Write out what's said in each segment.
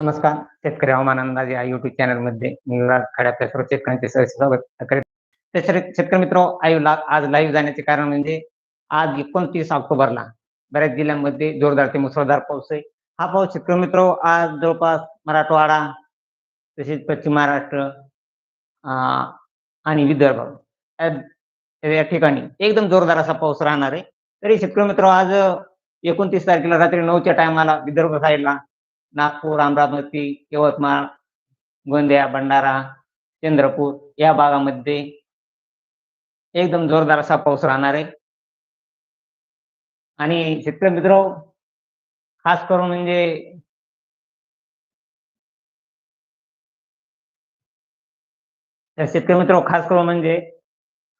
नमस्कार. शेतकरी हवामान अंदाज या युट्यूब चॅनलमध्ये मी युवराज सर्व शेतकऱ्यांचे स्वागत तर शेतकरी मित्र आज लाईव्ह जाण्याचे कारण म्हणजे आज एकोणतीस ऑक्टोबरला बऱ्याच जिल्ह्यांमध्ये जोरदार ते मुसळधार पाऊस आहे. हा पाऊस शेतकरी मित्र आज जवळपास मराठवाडा तसेच पश्चिम महाराष्ट्र आणि विदर्भ या- या ठिकाणी एकदम जोरदार असा पाऊस राहणार आहे. तरी शेतकरी मित्र आज एकोणतीस तारखेला रात्री नऊच्या टायमाला विदर्भ साईडला नागपूर अमरावती यवतमाळ गोंदिया भंडारा चंद्रपूर या भागामध्ये एकदम जोरदार असा पाऊस राहणार आहे. आणि शेतकरी मित्र खास करून म्हणजे शेतकरी मित्र खास करून म्हणजे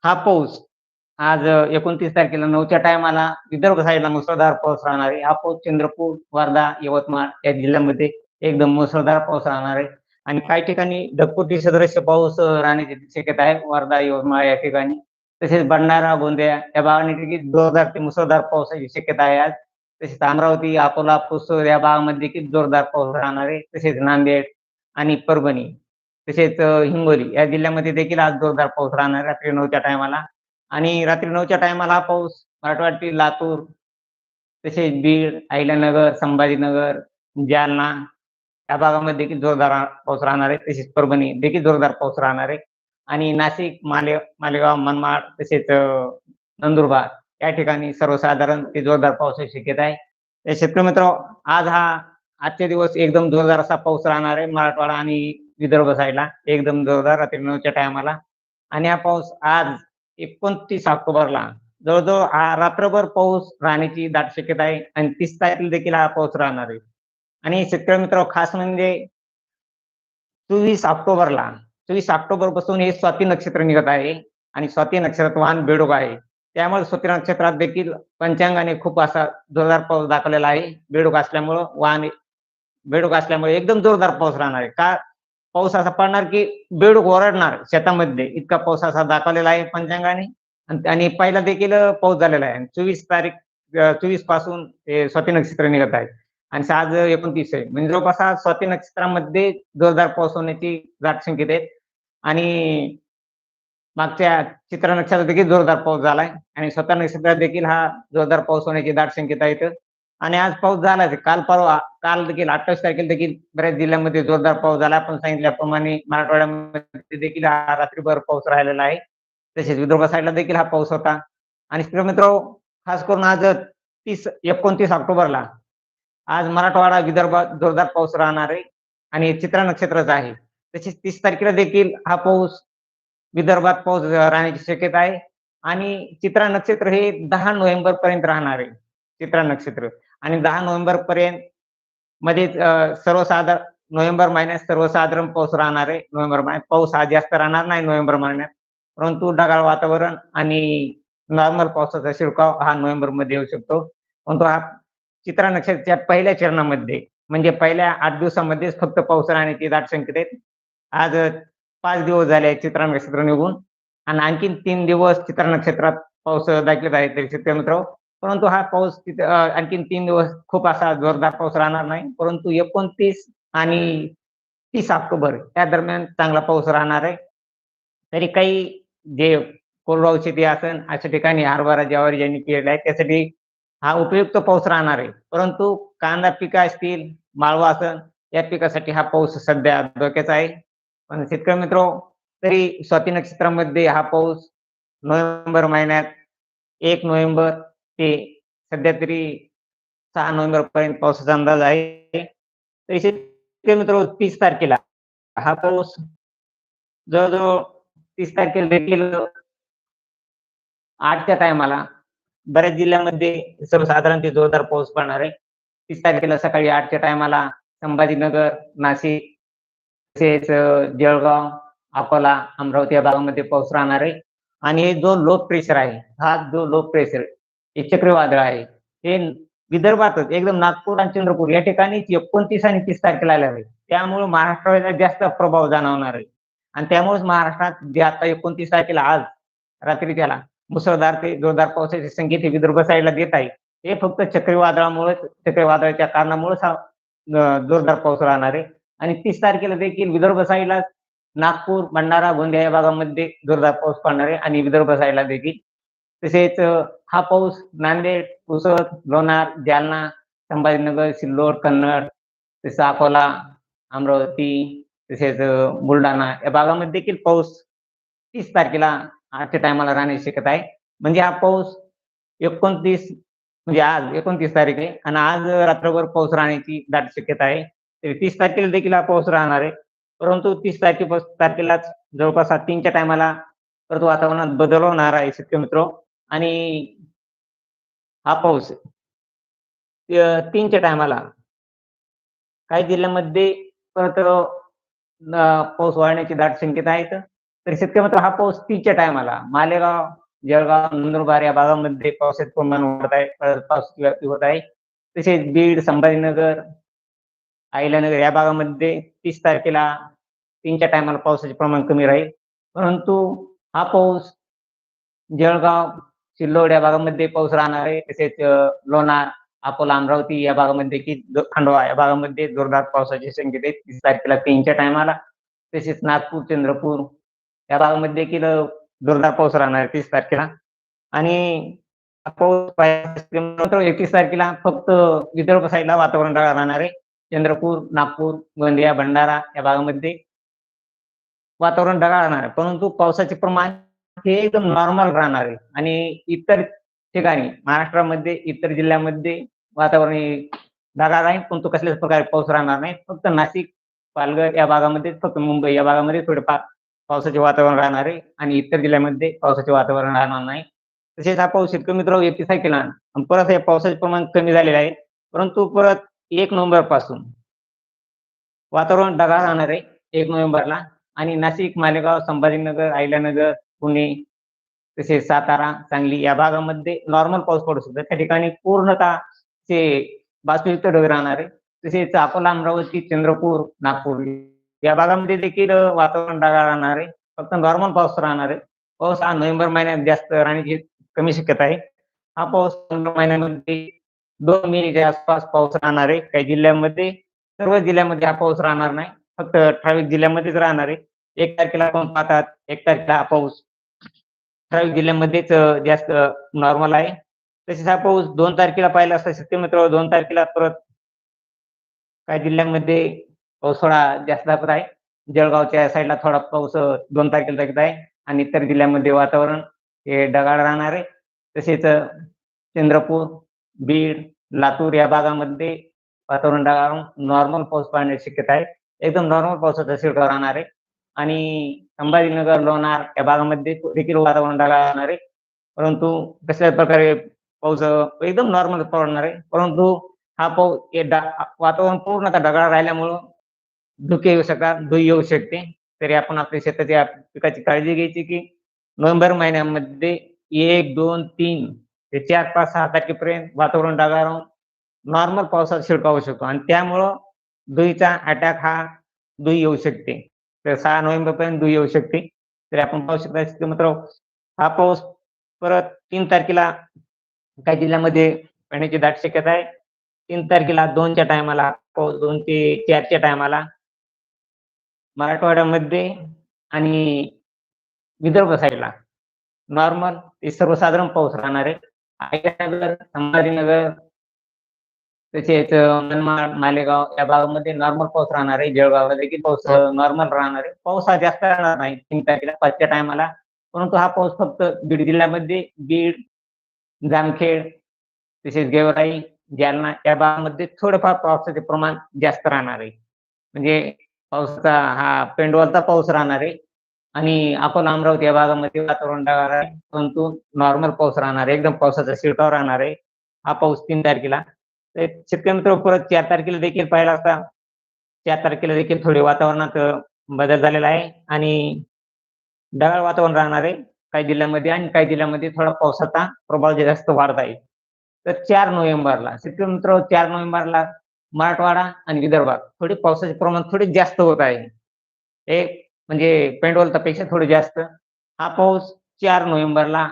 हा पाऊस आज एकोणतीस तारखेला नऊच्या टायमाला विदर्भ साईडला मुसळधार पाऊस राहणार आहे. हा पाऊस चंद्रपूर वर्धा यवतमाळ या जिल्ह्यामध्ये एकदम मुसळधार पाऊस राहणार आहे. आणि काही ठिकाणी ढगपुटी सदृश्य पाऊस राहण्याची शक्यता आहे. वर्धा यवतमाळ या ठिकाणी. तसेच भंडारा गोंदिया या भागाने जोरदार ते मुसळधार पावसाची शक्यता आहे आज. तसेच अमरावती अकोला पुसूर या भागामध्ये देखील जोरदार पाऊस राहणार आहे. तसेच नांदेड आणि परभणी. तसेच हिंगोली या जिल्ह्यामध्ये देखील आज जोरदार पाऊस राहणार आहे. रात्री नऊच्या टायमाला आणि रात्री नऊच्या टायमाला हा पाऊस मराठवाडी लातूर तसेच बीड अहिल्यानगर संभाजीनगर जालना या भागामध्ये देखील जोरदार पाऊस राहणार आहे. तसेच परभणी देखील जोरदार पाऊस राहणार आहे. आणि नाशिक माले मालेगाव मनमाड तसेच नंदुरबार या ठिकाणी सर्वसाधारण ते जोरदार पावसाची शक्यता आहे. तर शेतकरी मित्र आज हा आजचे दिवस एकदम जोरदार असा पाऊस राहणार आहे मराठवाडा आणि विदर्भ साईडला एकदम जोरदार रात्री नऊच्या टायमाला आणि हा पाऊस आज एकोणतीस ऑक्टोबरला. जवळजवळ हा रात्रभर पाऊस राहण्याची दाट शक्यता आहे आणि तीस तारखेला देखील हा पाऊस राहणार आहे. आणि शेतकरी मित्र खास म्हणजे चोवीस ऑक्टोबरला चोवीस ऑक्टोबरपासून हे स्वाती नक्षत्र निघत आहे आणि स्वाती नक्षत्रात वाहन बेडूक आहे. त्यामुळे स्वाती नक्षत्रात देखील पंचांगाने खूप असा जोरदार पाऊस दाखवलेला आहे. बेडूक असल्यामुळं वाहन बेडूक असल्यामुळे एकदम जोरदार पाऊस राहणार आहे. का पाऊस असा पडणार की बेडूक ओरडणार शेतामध्ये. इतका पाऊस असा दाखवलेला आहे पंचांगाने. आणि पहिला देखील पाऊस झालेला आहे. चोवीस तारीख चोवीसपासून हे स्वाती नक्षत्र निघत आहे. आणि आज एकोणतीस आहे. म्हणजे जवळपास आज स्वाती नक्षत्रामध्ये जोरदार पाऊस होण्याची दाट संकेत आहेत आणि मागच्या चित्र नक्षत्रात देखील जोरदार पाऊस झालाय. आणि स्वतः नक्षत्रात देखील हा जोरदार पाऊस होण्याची दाट संकेत आहेत आणि आज पाऊस झालाच काल परवा काल देखील अठ्ठावीस तारखेला देखील बऱ्याच जिल्ह्यामध्ये जोरदार पाऊस झाला. आपण सांगितल्याप्रमाणे मराठवाड्यामध्ये देखील हा रात्रीभर पाऊस राहिलेला आहे. तसेच विदर्भ साईडला देखील हा पाऊस होता. आणि मित्र खास करून आज तीस एकोणतीस ऑक्टोबरला आज मराठवाडा विदर्भात जोरदार पाऊस राहणार आहे. आणि चित्रा नक्षत्रच आहे. तसेच तीस तारखेला देखील हा पाऊस विदर्भात पाऊस राहण्याची शक्यता आहे. आणि चित्रा नक्षत्र हे दहा नोव्हेंबर पर्यंत राहणार आहे. चित्रा नक्षत्र. आणि दहा नोव्हेंबर पर्यंत मध्ये सर्वसाधारण नोव्हेंबर महिन्यात सर्वसाधारण पाऊस राहणार आहे. नोव्हेंबर महिन्यात पाऊस हा जास्त राहणार नाही नोव्हेंबर महिन्यात. परंतु ढगाळ वातावरण आणि नॉर्मल पावसाचा शिडकाव हा नोव्हेंबरमध्ये येऊ शकतो. परंतु हा चित्रा नक्षत्राच्या पहिल्या चरणामध्ये म्हणजे पहिल्या आठ दिवसामध्येच फक्त पाऊस राहण्याची दाट संकेत आहेत. आज पाच दिवस झाले चित्रा नक्षत्र निघून. आणि आणखीन तीन दिवस चित्रा नक्षत्रात पाऊस दाखवत आहे. तरी शेतकरी मित्र परंतु हा पाऊस तिथं आणखीन तीन दिवस खूप असा जोरदार पाऊस राहणार नाही. परंतु एकोणतीस आणि तीस ऑक्टोबर या दरम्यान चांगला पाऊस राहणार आहे. तरी काही जे कोरडवाहू शेती असेल अशा ठिकाणी हरभरा ज्यावर ज्यांनी केलेला आहे त्यासाठी हा उपयुक्त पाऊस राहणार आहे. परंतु कांदा पिकं असतील माळवा असेल या पिकासाठी हा पाऊस सध्या धोक्याचा आहे. पण शेतकरी मित्र तरी स्वाती नक्षत्रामध्ये हा पाऊस नोव्हेंबर महिन्यात एक नोव्हेंबर ते सध्या तरी सहा नोव्हेंबर पर्यंत पावसाचा अंदाज आहे. तरी शेतकरी मित्र तीस तारखेला हा पाऊस जवळजवळ तीस तारखेला देखील आठच्या टायमाला बऱ्याच जिल्ह्यामध्ये सर्वसाधारण ते जोरदार पाऊस पडणार आहे. तीस तारखेला सकाळी आठच्या टायमाला संभाजीनगर नाशिक तसेच जळगाव अकोला अमरावती या भागामध्ये पाऊस राहणार आहे. आणि जो लो प्रेशर आहे हा जो लो प्रेशर हे चक्रीवादळ आहे. हे विदर्भातच एकदम नागपूर आणि चंद्रपूर या ठिकाणी एकोणतीस आणि तीस तारखेला आले आहे त्यामुळे महाराष्ट्राला जास्त प्रभाव जाणवणार आहे. आणि त्यामुळेच महाराष्ट्रात जे आता एकोणतीस तारखेला आज रात्री त्याला मुसळधार ते जोरदार पावसाचे संकेत हे विदर्भ साईडला देत आहे. हे फक्त चक्रीवादळामुळेच चक्रीवादळाच्या कारणामुळेच हा जोरदार पाऊस राहणार आहे. आणि तीस तारखेला देखील विदर्भ साईडला नागपूर भंडारा गोंदिया या भागामध्ये जोरदार पाऊस पडणार आहे. आणि विदर्भ साईडला देखील. तसेच हा पाऊस नांदेड पुसद लोणार जालना संभाजीनगर सिल्लोड कन्नड तसं अकोला अमरावती तसेच बुलढाणा या भागामध्ये देखील पाऊस तीस तारखेला आजच्या टायमाला राहण्याची शक्यता आहे. म्हणजे हा पाऊस एकोणतीस म्हणजे आज एकोणतीस तारीख आहे आणि आज रात्रभर पाऊस राहण्याची दाट शक्यता आहे. तरी तीस तारखेला देखील हा पाऊस राहणार आहे. परंतु तीस तारखे तारखेलाच जवळपास तीनच्या टायमाला परत वातावरणात बदल होणार आहे शेतकरी मित्र. आणि हा पाऊस तीनच्या टायमाला काही जिल्ह्यामध्ये परत पाऊस वाढण्याची दाट शक्यता आहेत तर शेतकरी मात्र हा पाऊस तीनच्या टायमाला मालेगाव जळगाव नंदुरबार या भागामध्ये पावसाचे प्रमाण वाढत आहे. पाऊस व्याप्ती होत आहे. तसेच बीड संभाजीनगर अहिल्यानगर या भागामध्ये तीस तारखेला तीनच्या टायमाला पावसाचे प्रमाण कमी राहील. परंतु हा पाऊस जळगाव सिल्लोड या भागामध्ये पाऊस राहणार आहे. तसेच लोणार अकोला अमरावती या भागामध्ये की खंडवा या भागामध्ये जोरदार पावसाची शक्यता आहे तीस तारखेला तीनच्या टायमाला तसेच नागपूर चंद्रपूर या भागामध्ये देखील जोरदार पाऊस राहणार आहे तीस तारखेला. आणि पाऊस एकतीस तारखेला फक्त विदर्भ साईडला वातावरण राहणार आहे. चंद्रपूर नागपूर गोंदिया भंडारा या भागामध्ये वातावरण ढगाळ राहणार आहे. परंतु पावसाचे प्रमाण हे एकदम नॉर्मल राहणार आहे. आणि इतर ठिकाणी महाराष्ट्रामध्ये इतर जिल्ह्यामध्ये वातावरण ढगाळ राहील तो कसल्याच प्रकारे पाऊस राहणार नाही. फक्त नाशिक पालघर या भागामध्ये फक्त मुंबई या भागामध्ये थोडेफार पावसाचे वातावरण राहणार आहे. आणि इतर जिल्ह्यामध्ये पावसाचे वातावरण राहणार नाही. तसेच हा पाऊस शेतकरी मित्र एकतीस केला आणि. परत हे पावसाचे प्रमाण कमी झालेलं आहे. परंतु परत एक नोव्हेंबरपासून वातावरण ढगाळ राहणार आहे एक नोव्हेंबरला. आणि नाशिक मालेगाव संभाजीनगर अहिल्यानगर पुणे तसेच सातारा सांगली या भागामध्ये नॉर्मल पाऊस पडू शकतो. त्या ठिकाणी पूर्णतः ते बाष्पयुक्त ढग राहणार आहे. तसेच अकोला अमरावती चंद्रपूर नागपूर या भागामध्ये देखील वातावरण ढगाळ राहणार आहे. फक्त नॉर्मल पाऊस राहणार आहे. पाऊस हा नोव्हेंबर महिन्यात जास्त राहण्याची कमी शक्यता आहे. हा पाऊस नोव्हेंबर महिन्यामध्ये दोन मिनिटच्या आसपास पाऊस राहणार आहे. काही जिल्ह्यांमध्ये सर्व जिल्ह्यामध्ये हा पाऊस राहणार नाही. फक्त ठराविक जिल्ह्यामध्येच राहणार आहे. एक तारखेला आपण पाहतात एक तारखेला हा पाऊस ठराविक जिल्ह्यामध्येच जास्त नॉर्मल आहे. तसेच हा पाऊस दोन तारखेला पाहिला असता शेतकरी मित्र दोन तारखेला परत काही जिल्ह्यांमध्ये पाऊस थोडा जास्त दाखवत आहे. जळगावच्या साईडला थोडा पाऊस दोन तारखेला दाखवत आहे आणि इतर जिल्ह्यामध्ये वातावरण हे ढगाळ राहणार आहे. तसेच चंद्रपूर बीड लातूर या भागामध्ये वातावरण ढगाळ नॉर्मल पाऊस पाहण्याची शक्यता आहे. एकदम नॉर्मल पावसाचा शिडकाव राहणार आहे. आणि संभाजीनगर लोणार या भागामध्ये देखील वातावरण ढगाळ राहणार आहे. परंतु कशा प्रकारे पाऊस एकदम नॉर्मल पडणार आहे. परंतु हा पाऊस वातावरण पूर्णतः ढगाळ राहिल्यामुळं धुके येऊ शकतात धुई येऊ शकते. तरी आपण आपल्या शेताच्या पिकाची काळजी घ्यायची की नोव्हेंबर महिन्यामध्ये एक दोन तीन ते चार पाच सहा तारखेपर्यंत वातावरण ढगाळ राहून नॉर्मल पावसात शिडकावू शकतो. आणि त्यामुळं धुईचा अटॅक हा धुई येऊ शकते. तर सहा नोव्हेंबर पर्यंत धुई येऊ शकते. तरी आपण पाहू शकता मित्र हा पाऊस परत तीन तारखेला काही जिल्ह्यामध्ये पडण्याची दाट शक्यता आहे. तीन तारखेला दोनच्या टायमाला पाऊस दोन ते चारच्या टायमाला मराठवाड्यामध्ये आणि विदर्भ साईडला. नॉर्मल ते सर्वसाधारण पाऊस राहणार आहे. आयनगर संभाजीनगर तसेच मनमाड मालेगाव या भागामध्ये नॉर्मल पाऊस राहणार आहे. जळगावला देखील पाऊस नॉर्मल राहणार आहे. पाऊस हा जास्त राहणार नाही. तीन तारखेला पाचच्या टायमाला परंतु हा पाऊस फक्त बीड जिल्ह्यामध्ये बीड जामखेड तसेच गेवराई जालना या भागामध्ये थोडंफार पावसाचे प्रमाण जास्त राहणार आहे. म्हणजे पावसाचा हा पेंडवलचा पाऊस राहणार आहे. आणि अकोला अमरावती या भागामध्ये वातावरण ढगाळ आहे. परंतु नॉर्मल पाऊस राहणार आहे. एकदम पावसाचा शिडकाव राहणार आहे. हा पाऊस तीन तारखेला. तर मित्र परत चार तारखेला देखील पाहिला असता चार तारखेला देखील थोडे वातावरणात बदल झालेला आहे आणि ढगाळ वातावरण राहणार आहे. काही जिल्ह्यांमध्ये आणि काही जिल्ह्यांमध्ये थोडा पावसाचा प्रभाव जास्त वाढत आहे. तर चार नोव्हेंबरला शेतकरी मित्र चार नोव्हेंबरला मराठवाडा आणि विदर्भात थोडी पावसाचे प्रमाण थोडे जास्त होत आहे. एक म्हणजे पेंडवलतापेक्षा थोडे जास्त. हा पाऊस चार नोव्हेंबरला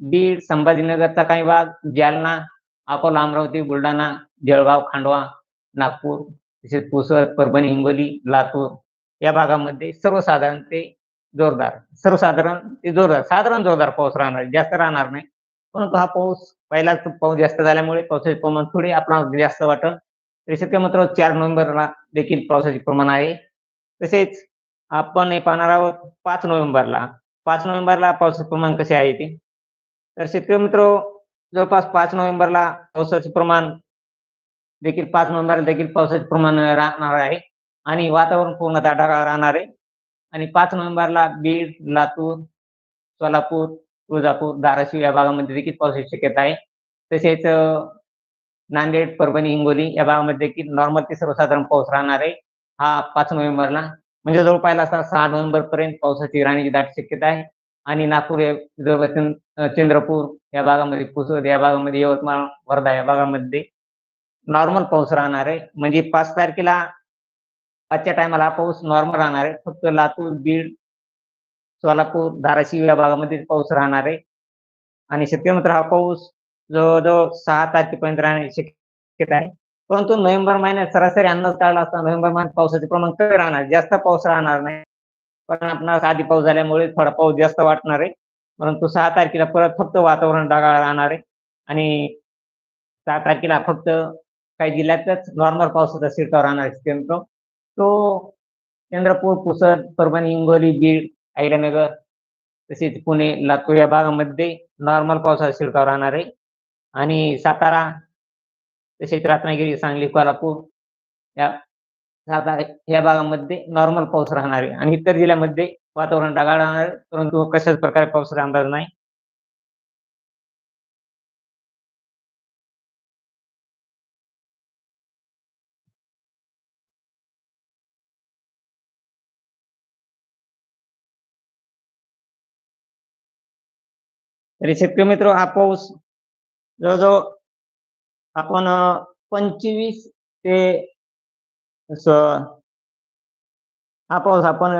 बीड संभाजीनगरचा काही भाग जालना अकोला अमरावती बुलढाणा जळगाव खांडवा नागपूर तसेच पुसद परभणी हिंगोली लातूर या भागामध्ये सर्वसाधारण ते जोरदार सर्वसाधारण ते जोरदार साधारण जोरदार पाऊस राहणार जास्त राहणार नाही. परंतु हा पाऊस पहिलाच पाऊस जास्त झाल्यामुळे पावसाचे प्रमाण थोडे आपणाला जास्त वाटत तरी शक्य मित्र चार नोव्हेंबरला देखील पावसाचे प्रमाण आहे. तसेच आपण हे पाहणार आहोत पाच नोव्हेंबरला. पाच नोव्हेंबरला पावसाचे प्रमाण कसे आहे ते? तर शेतकरी मित्र जवळपास पाच नोव्हेंबरला पावसाचे प्रमाण देखील पाच नोव्हेंबरला देखील पावसाचे प्रमाण राहणार आहे. आणि वातावरण पूर्णतः ढगाळ राहणार आहे. आणि पाच नोव्हेंबरला बीड लातूर सोलापूर तुळजापूर धाराशिव या भागामध्ये देखील पावसाची शक्यता आहे. तसेच नांदेड परभणी हिंगोली या भागामध्ये देखील नॉर्मल ते सर्वसाधारण पाऊस राहणार आहे. हा पाच नोव्हेंबरला. म्हणजे जवळ पाहिला असा सहा नोव्हेंबर पर्यंत पावसाची राहण्याची दाट शक्यता आहे. आणि नागपूर या चंद्रपूर या भागामध्ये पुसद या भागामध्ये यवतमाळ वर्धा या भागामध्ये नॉर्मल पाऊस राहणार आहे. म्हणजे पाच तारखेला आजच्या टायमाला हा पाऊस नॉर्मल राहणार आहे. फक्त लातूर बीड सोलापूर धाराशिव या भागामध्ये पाऊस राहणार आहे. आणि शेतकरी हा पाऊस जवळजवळ सहा तारखेपर्यंत राहण्याची शक्यता आहे. परंतु नोव्हेंबर महिन्यात सरासरी अंदाज काढला असता नोव्हेंबर महिन्यात पावसाचे प्रमाण कमी राहणार जास्त पाऊस राहणार नाही. पण आपणास आधी पाऊस झाल्यामुळे थोडा पाऊस जास्त वाटणार आहे. परंतु सहा तारखेला परत फक्त वातावरण ढगाळ राहणार आहे. आणि सहा तारखेला फक्त काही जिल्ह्यातच नॉर्मल पावसाचा शिरकाव राहणार आहे तो चंद्रपूर पुसद परभणी हिंगोली बीड अहिल्यानगर तसेच पुणे लातूर या भागामध्ये नॉर्मल पावसाचा शिरकाव राहणार आहे. आणि सातारा तसेच रत्नागिरी सांगली कोल्हापूर या सातारा या भागामध्ये नॉर्मल पाऊस राहणार आहे. आणि इतर जिल्ह्यामध्ये वातावरण ढगाळ राहणार परंतु कशाच प्रकारे पाऊस अंदाज नाही. तरी शेतकरी मित्र हा पाऊस जवळजवळ आपण पंचवीस ते स- हा पाऊस आपण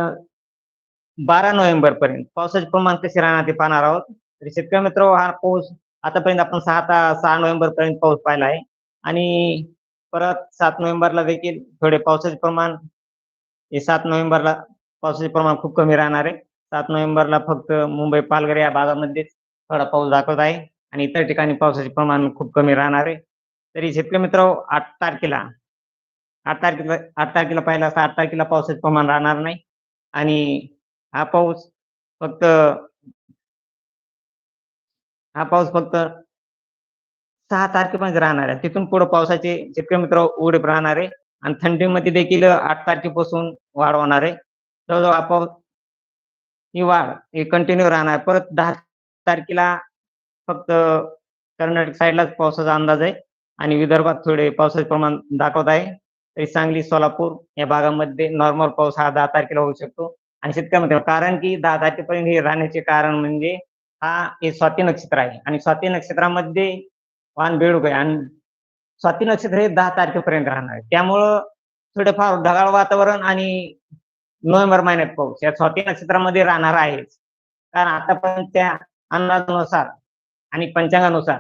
बारा नोव्हेंबर पर्यंत पावसाचे प्रमाण कसे राहणार ते पाहणार आहोत. तरी शेतकरी मित्र हा पाऊस आतापर्यंत आपण सहा ता सहा नोव्हेंबर पर्यंत पाऊस पाहिला आहे. आणि परत सात नोव्हेंबरला देखील थोडे पावसाचे प्रमाण हे सात नोव्हेंबरला पावसाचे प्रमाण खूप कमी राहणार आहे. सात नोव्हेंबरला फक्त मुंबई पालघर या भागामध्येच थोडा पाऊस दाखवत आहे. आणि इतर ठिकाणी पावसाचे प्रमाण खूप कमी राहणार आहे. तरी शेतकरी मित्र आठ तारखेला आठ तारखेला आठ तारखेला पाहिला असता आठ तारखेला पावसाचं प्रमाण राहणार नाही. आणि हा पाऊस फक्त हा पाऊस फक्त सहा तारखेपर्यंत राहणार आहे. तिथून पुढे पावसाचे शेतकरी मित्र उघडीप राहणार आहे आणि थंडीमध्ये देखील आठ तारखेपासून वाढ होणार आहे. जवळजवळ हा पाऊस ही वाढ ही कंटिन्यू राहणार. परत दहा तारखेला फक्त कर्नाटक साईडलाच पावसाचा अंदाज आहे. आणि विदर्भात थोडे पावसाचे प्रमाण दाखवत आहे. तरी सांगली सोलापूर या भागामध्ये नॉर्मल पाऊस हा दहा तारखेला होऊ शकतो. आणि शेतकऱ्यामध्ये कारण की दहा तारखेपर्यंत हे राहण्याचे कारण म्हणजे हा हे स्वाती नक्षत्र आहे. आणि स्वाती नक्षत्रामध्ये वाहन बेडूक आहे. आणि स्वाती नक्षत्र हे दहा तारखेपर्यंत राहणार आहे. त्यामुळं थोडंफार ढगाळ वातावरण आणि नोव्हेंबर महिन्यात पाऊस या स्वाती नक्षत्रामध्ये राहणार आहेच. कारण आतापर्यंत त्या अंदाजानुसार आणि पंचांगानुसार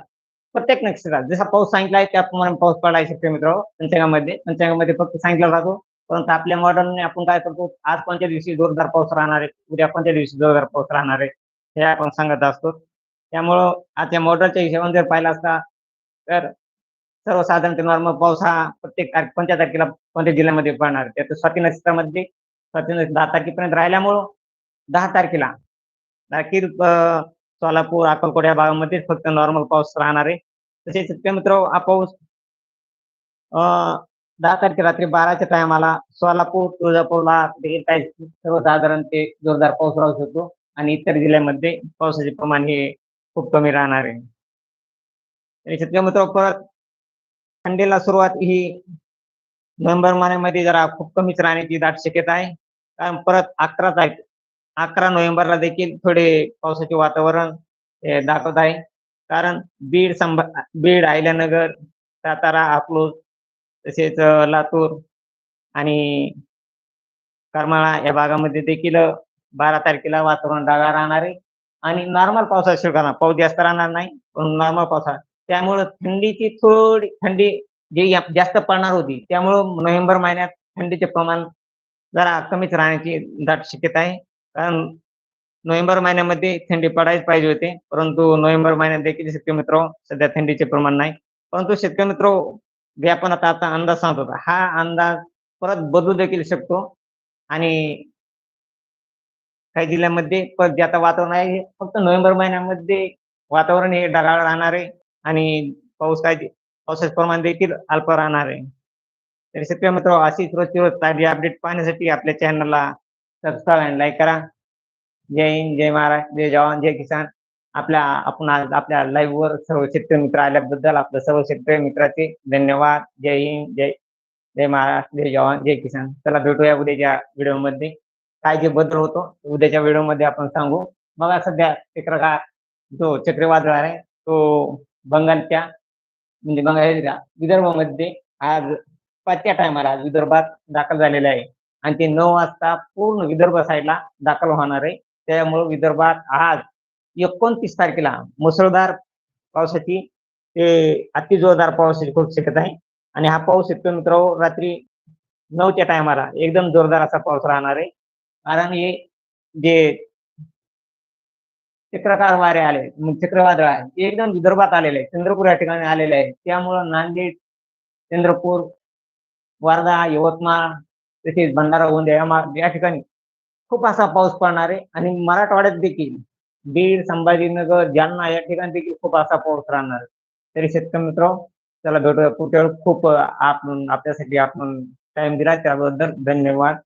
प्रत्येक नक्षत्रात. जसा पाऊस सांगितला आहे त्याप्रमाणे पाऊस पडला आहे शक्य मित्र पंचांगामध्ये पंचांगामध्ये फक्त सांगितला जातो. परंतु आपल्या मॉडर्नने आपण काय करतो आज कोणत्या दिवशी जोरदार पाऊस राहणार आहे? उद्या कोणत्या दिवशी जोरदार पाऊस राहणार आहे? हे आपण सांगत असतो. त्यामुळं आजच्या मॉडलच्या हिशोबाने जर पाहिला असता तर सर्वसाधारणतः नॉर्मल पाऊस हा प्रत्येक तारीख कोणत्या तारखेला कोणत्या जिल्ह्यामध्ये पडणार त्यात स्वाती नक्षत्रामध्ये स्वाती नक्षत्र दहा तारखेपर्यंत राहिल्यामुळं दहा तारखेला अखेर सोलापूर अकोलकोट या भागामध्ये फक्त नॉर्मल पाऊस राहणार आहे. तसेच शेतकरी मित्र हा पाऊस अं, दहा तारखे रात्री बाराच्या टायमाला सोलापूर तुळजापूरला देखील काही सर्वसाधारण ते जोरदार पाऊस राहू शकतो. आणि इतर जिल्ह्यामध्ये पावसाचे प्रमाण हे खूप कमी राहणार आहे. शेतकरी मित्र परत थंडीला सुरुवात ही नोव्हेंबर महिन्यामध्ये जरा खूप कमीच राहण्याची दाट शक्यता आहे. कारण परत अकराच आहे अकरा नोव्हेंबरला देखील थोडे पावसाचे वातावरण हे दाखवत आहे. कारण बीड संभा बीड अहिल्यानगर सातारा अकलूज तसेच लातूर आणि करमाळा या भागामध्ये देखील बारा तारखेला वातावरण ढगाळ राहणार आहे. आणि नॉर्मल पावसाचा करणार. पाऊस जास्त राहणार नाही पण नॉर्मल पावसाळा. त्यामुळं थंडीची थोडी थंडी जे जास्त पडणार होती त्यामुळं नोव्हेंबर महिन्यात थंडीचे प्रमाण जरा कमीच राहण्याची दाट शक्यता आहे. कारण नोव्हेंबर महिन्यामध्ये थंडी पडायच पाहिजे होते. परंतु नोव्हेंबर महिन्यात देखील शेतकरी मित्र सध्या थंडीचे प्रमाण नाही. परंतु शेतकरी मित्र जे आपण आता आता अंदाज सांगत होता. हा अंदाज परत बदलू देखील शकतो. आणि काही जिल्ह्यामध्ये परत जे आता वातावरण आहे फक्त नोव्हेंबर महिन्यामध्ये वातावरण हे ढगाळ राहणार आहे. आणि पाऊस काय पावसाचे प्रमाण देखील अल्प राहणार आहे. तर शेतकरी मित्र अशीच रोजची रोज ताजी अपडेट पाहण्यासाठी आपल्या चॅनलला सबस्क्राईब आणि लाईक करा. जय हिंद जय महाराष्ट्र जय जवान जय किसान. आपल्या आपण आज आपल्या लाईव्ह वर सर्व शेतकरी मित्र आल्याबद्दल आपल्या सर्व शेतकरी मित्राचे धन्यवाद. जय हिंद जय जय महाराष्ट्र जय जवान जय किसान. चला भेटूया उद्याच्या व्हिडिओमध्ये. काय जे बदल होतो उद्याच्या व्हिडिओमध्ये आपण सांगू. बघा सध्या चक्रकार जो चक्रवादळ आहे तो बंगालच्या म्हणजे बंगाल विदर्भामध्ये आज पाचच्या टायमाला विदर्भात दाखल झालेला आहे. आणि ते नऊ वाजता पूर्ण विदर्भ साईडला दाखल होणार आहे. त्यामुळे विदर्भात आज एकोणतीस तारखेला मुसळधार पावसाची ते अति जोरदार पावसाची खूप शक्यता आहे. आणि हा पाऊस येतो मित्र रात्री नऊच्या टायमाला एकदम जोरदार असा पाऊस राहणार आहे. कारण हे जे चक्रकार वारे आले मग चक्रवादळ आहे एकदम विदर्भात आलेले आहे चंद्रपूर या ठिकाणी आलेले आहे त्यामुळं नांदेड चंद्रपूर वर्धा यवतमाळ तसेच भंडारा गोंदिया या या ठिकाणी खूप असा पाऊस पडणार आहे. आणि मराठवाड्यात देखील बीड संभाजीनगर जालना या ठिकाणी देखील खूप असा पाऊस राहणार तरी शेतकरी मित्र त्याला भेटूया. पुढच्या खूप आपण आपल्यासाठी आपण टाइम दिला त्याबद्दल धन्यवाद.